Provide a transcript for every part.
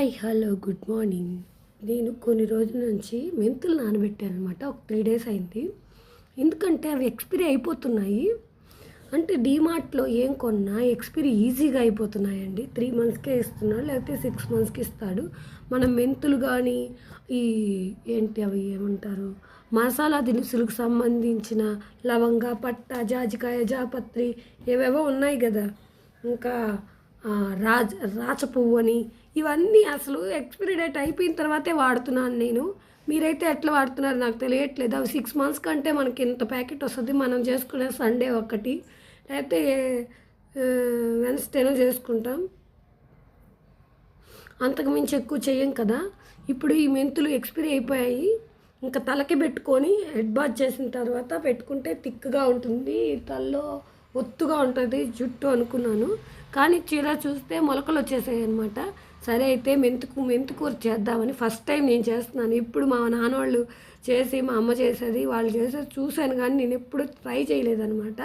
Hi hello good morning. నేను కొన్ని రోజుల నుంచి మెంతులు నానబెట్టాను అనమాట ఒక త్రీ డేస్ అయింది. ఎందుకంటే అవి ఎక్స్పైరీ అయిపోతున్నాయి. అంటే డీమార్ట్లో ఏం కొన్నా ఎక్స్పైరీ ఈజీగా అయిపోతున్నాయండి. త్రీ మంత్స్కే ఇస్తున్నాడు లేకపోతే సిక్స్ మంత్స్కి ఇస్తాడు. మనం మెంతులు కానీ ఈ ఏంటి అవి ఏమంటారు? మసాలా దినుసులకు సంబంధించిన లవంగ పట్ట జాజికాయ జాపత్రి ఏవేవో ఉన్నాయి కదా. ఇంకా రాజ రాచ పువ్వు అని ఇవన్నీ అసలు ఎక్స్పైరీ డేట్ అయిపోయిన తర్వాతే వాడుతున్నాను నేను. మీరైతే ఎట్లా వాడుతున్నారు నాకు తెలియట్లేదు. అవి సిక్స్ మంత్స్ కంటే మనకి ఇంత ప్యాకెట్ వస్తుంది. మనం చేసుకునే సండే ఒకటి. లేకపోతే వెన్స్డేనో చేసుకుంటాం. అంతకు మించి ఎక్కువ చేయం కదా. ఇప్పుడు ఈ మెంతులు ఎక్స్పైరీ అయిపోయాయి. ఇంకా తలకి పెట్టుకొని హెడ్ బాత్ చేసిన తర్వాత పెట్టుకుంటే థిక్గా ఉంటుంది. తలలో ఒత్తుగా ఉంటుంది జుట్టు అనుకున్నాను. కానీ చీర చూస్తే మొలకలు వచ్చేసాయి అనమాట సరే అయితే మెంతుకు మెంతుకూర చేద్దామని ఫస్ట్ టైం నేను చేస్తున్నాను. ఇప్పుడు మా నాన్నవాళ్ళు చేసి మా అమ్మ చేసేది వాళ్ళు చేసేది చూశాను కానీ నేను ఎప్పుడు ట్రై చేయలేదనమాట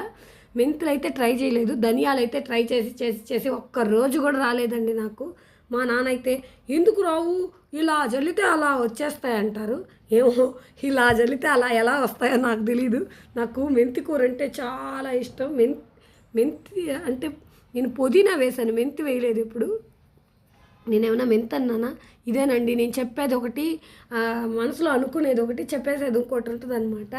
మెంతులు అయితే ట్రై చేయలేదు ధనియాలు అయితే ట్రై చేసి చేసి చేసి ఒక్క రోజు కూడా రాలేదండి నాకు. మా నాన్న అయితే ఎందుకు రావు? ఇలా జల్లితే అలా వచ్చేస్తాయి అంటారు. ఏమో ఇలా జల్లితే అలా ఎలా వస్తాయో నాకు తెలీదు. నాకు మెంతి కూర అంటే చాలా ఇష్టం. మెం మెంతి అంటే నేను పుదీనా వేశాను. మెంతి వేయలేదు ఇప్పుడు. నేనేమన్నా మెంత అన్నానా ఇదేనండి. నేను చెప్పేది ఒకటి మనసులో అనుకునేది ఒకటి చెప్పేసేది ఇంకోటి ఉంటుంది అనమాట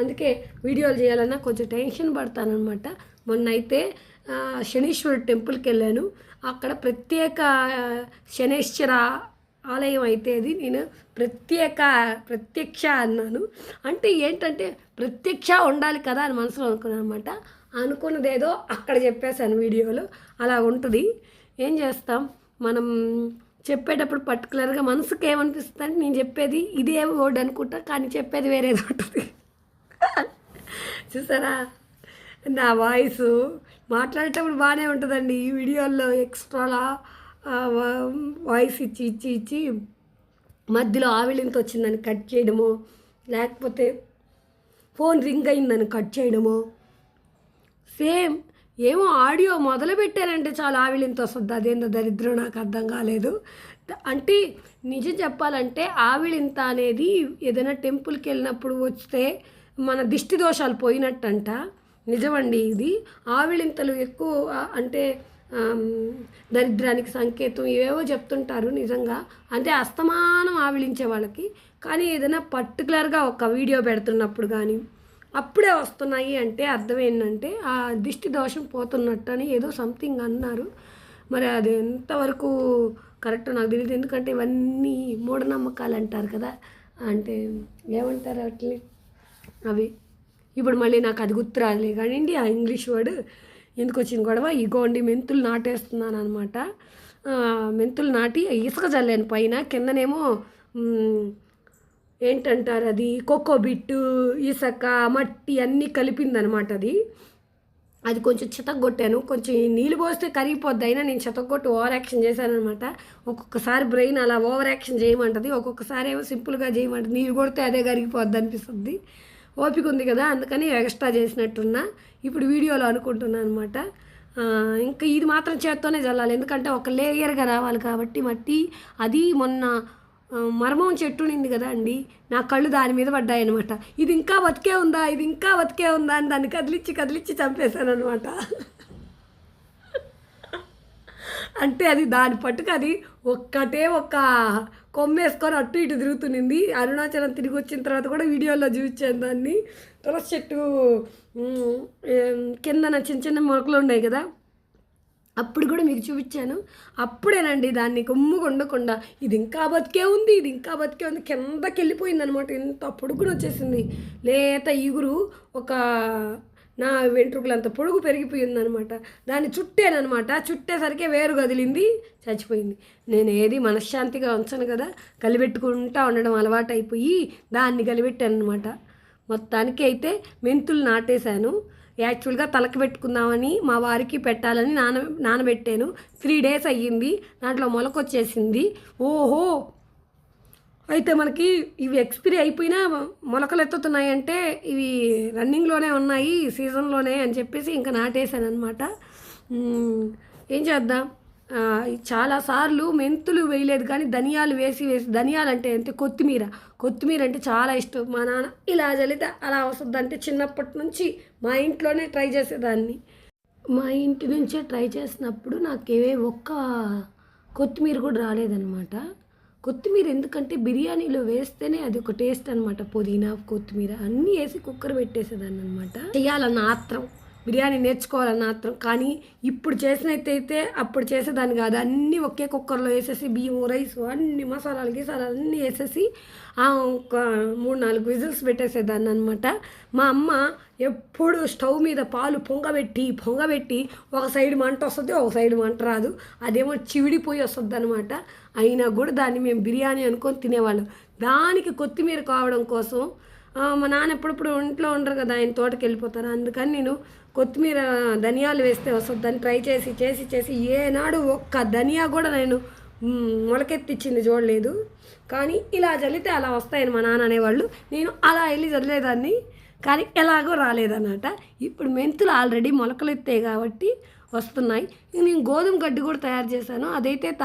అందుకే వీడియోలు చేయాలన్నా కొంచెం టెన్షన్ పడతానమాట మొన్న అయితే శనీశ్వరుడు టెంపుల్కి వెళ్ళాను అక్కడ ప్రత్యేక శనేశ్వర ఆలయం అయితే అది నేను ప్రత్యేక ప్రత్యక్ష అన్నాను. అంటే ఏంటంటే ప్రత్యక్ష ఉండాలి కదా అని మనసులో అనుకున్నాను అనమాట అనుకున్నది ఏదో అక్కడ చెప్పేశాను వీడియోలో. అలా ఉంటుంది. ఏం చేస్తాం? మనం చెప్పేటప్పుడు పర్టికులర్గా మనసుకి ఏమనిపిస్తుంది అంటే నేను చెప్పేది ఇదే వర్డ్ అనుకుంటా కానీ చెప్పేది వేరేది ఉంటుంది. చూసారా? నా వాయిస్ మాట్లాడేటప్పుడు బాగానే ఉంటుందండి ఈ వీడియోల్లో ఎక్స్ట్రాలా. వాయిస్ ఇచ్చి ఇచ్చి ఇచ్చి మధ్యలో ఆవిలింత వచ్చిందని కట్ చేయడము లేకపోతే ఫోన్ రింగ్ అయిందని కట్ చేయడము. సేమ్ ఏమో ఆడియో మొదలు పెట్టానంటే చాలా ఆవిలింత వస్తుంది అదేందో దరిద్రం నాకు అర్థం కాలేదు. అంటే నిజం చెప్పాలంటే ఆవిలింత అనేది ఏదైనా టెంపుల్కి వెళ్ళినప్పుడు వస్తే మన దిష్టి దోషాలు పోయినట్టంట. నిజమండి ఇది. ఆవిలింతలు ఎక్కువ అంటే దరిద్రానికి సంకేతం ఏవో చెప్తుంటారు నిజంగా. అంటే అస్తమానం ఆవిలించే వాళ్ళకి. కానీ ఏదైనా పర్టికులర్గా ఒక వీడియో పెడుతున్నప్పుడు కానీ అప్పుడే వస్తున్నాయి అంటే అర్థం ఏంటంటే ఆ దిష్టి దోషం పోతున్నట్టు అని ఏదో సంథింగ్ అన్నారు. మరి అది ఎంతవరకు కరెక్ట్ నాకు తెలియదు ఎందుకంటే ఇవన్నీ మూఢనమ్మకాలు అంటారు కదా. అంటే ఏమంటారు అట్లే అవి. ఇప్పుడు మళ్ళీ నాకు అది గుర్తు రాలే కానివ్వండి ఆ ఇంగ్లీష్ వర్డ్ ఎందుకు వచ్చింది గొడవ ఇగోండి మెంతులు నాటేస్తున్నాను అనమాట మెంతులు నాటి ఇసుక చల్లాను పైన కిందనేమో ఏంటంటారు అది? కోకోబిట్టు బిట్టు ఇసుక మట్టి అన్నీ కలిపిందనమాట అది. అది కొంచెం చితగొట్టాను కొంచెం నీళ్ళు పోస్తే కరిగిపోద్ది. అయినా నేను చితగొట్టి ఓవర్ యాక్షన్ చేశాను అనమాట ఒక్కొక్కసారి బ్రెయిన్ అలా ఓవర్ యాక్షన్ చేయమంటుంది. ఒక్కొక్కసారి ఏమో సింపుల్గా చేయమంటది. నీళ్ళు కొడితే అదే కరిగిపోద్ది అనిపిస్తుంది. ఓపిక ఉంది కదా అందుకని ఎక్స్ట్రా చేసినట్టున్నా ఇప్పుడు వీడియోలో అనుకుంటున్నాను అనమాట ఇంకా ఇది మాత్రం చేత్తోనే చల్లాలి ఎందుకంటే ఒక లేయర్గా రావాలి కాబట్టి మట్టి అది మొన్న మర్మం చెట్టు నింది కదా అండి నా కళ్ళు దాని మీద పడ్డాయి అనమాట ఇది ఇంకా బతికే ఉందా ఇది ఇంకా బతికే ఉందా అని దాన్ని కదిలిచ్చి కదిలిచ్చి చంపేశాను అనమాట అంటే అది దాని పట్టుకు అది ఒక్కటే ఒక్క కొమ్మేసుకొని అటు ఇటు తిరుగుతునింది అరుణాచలం తిరిగి వచ్చిన తర్వాత కూడా వీడియోలో చూపించాను దాన్ని. తులసి చెట్టు కిందన చిన్న చిన్న మొలకలు ఉన్నాయి కదా. అప్పుడు కూడా మీకు చూపించాను. అప్పుడేనండి దాన్ని కొమ్ముగా ఉండకుండా ఇది ఇంకా బతికే ఉంది ఇది ఇంకా బతికే ఉంది కిందకి వెళ్ళిపోయింది అనమాట ఇంత పొడుగున వచ్చేసింది. లేత ఈగురు ఒక నా వెంట్రుకలంత పొడుగు పెరిగిపోయింది అనమాట దాన్ని చుట్టానమాట చుట్టేసరికి వేరు కదిలింది చచ్చిపోయింది. నేను ఏది మనశ్శాంతిగా ఉంచను కదా. కలిపెట్టుకుంటా ఉండడం అలవాటు అయిపోయి దాన్ని కలిపెట్టాను అనమాట మొత్తానికి అయితే మెంతులు నాటేశాను. యాక్చువల్గా తలకి పెట్టుకుందామని మా వారికి పెట్టాలని నాన నానబెట్టాను. త్రీ డేస్ అయ్యింది. దాంట్లో మొలకొచ్చేసింది. ఓహో! అయితే మనకి ఇవి ఎక్స్పైరీ అయిపోయినా మొలకలు ఎత్తుతున్నాయంటే ఇవి రన్నింగ్లోనే ఉన్నాయి సీజన్లోనే అని చెప్పేసి ఇంకా నాటేశాను అనమాట ఏం చేద్దాం? చాలాసార్లు మెంతులు వేయలేదు కానీ ధనియాలు వేసి వేసి ధనియాలు అంటే అంటే కొత్తిమీర. కొత్తిమీర అంటే చాలా ఇష్టం. మా నాన్న ఇలా చల్లితే అలా వస్తుంది అంటే చిన్నప్పటి నుంచి మా ఇంట్లోనే ట్రై చేసేదాన్ని. మా ఇంటి నుంచే ట్రై చేసినప్పుడు నాకు ఏ ఒక్క కొత్తిమీర కూడా రాలేదన్నమాట. కొత్తిమీర ఎందుకంటే బిర్యానీలో వేస్తేనే అది ఒక టేస్ట్ అనమాట పుదీనా కొత్తిమీర అన్నీ వేసి కుక్కర్ పెట్టేసేదాన్ని అనమాట చేయాలన్న ఆత్రం. బిర్యానీ నేర్చుకోవాలని ఆత్రం. కానీ ఇప్పుడు చేసినట్టయితే అప్పుడు చేసేదాన్ని కాదు. అన్నీ ఒకే కుక్కర్లో వేసేసి బియ్యం రైస్ అన్ని మసాలాలు గీసాలు అన్నీ వేసేసి ఒక మూడు నాలుగు విజిల్స్ పెట్టేసేదాన్ని అనమాట మా అమ్మ ఎప్పుడు స్టవ్ మీద పాలు పొంగబెట్టి పొంగబెట్టి ఒక సైడ్ మంట వస్తుంది ఒక సైడ్ మంట రాదు. అదేమో చివిడిపోయి వస్తుంది అనమాట అయినా కూడా దాన్ని మేము బిర్యానీ అనుకొని తినేవాళ్ళం. దానికి కొత్తిమీర కావడం కోసం మా నాన్న ఎప్పుడప్పుడు ఇంట్లో ఉండరు కదా ఆయన తోటకి వెళ్ళిపోతారు. అందుకని నేను కొత్తిమీర ధనియాలు వేస్తే వస్తుందని ట్రై చేసి చేసి చేసి ఏనాడు ఒక్క ధనియా కూడా నేను మొలకెత్తిచ్చింది చూడలేదు. కానీ ఇలా చల్లితే అలా వస్తాయని మా నాన్న అనేవాళ్ళు. నేను అలా వెళ్ళి చదివేదాన్ని కానీ ఎలాగో రాలేదన్నమాట. ఇప్పుడు మెంతులు ఆల్రెడీ మొలకలు ఎత్తాయి కాబట్టి వస్తున్నాయి. నేను గోధుమ గడ్డి కూడా తయారు చేశాను. అదైతే తాగి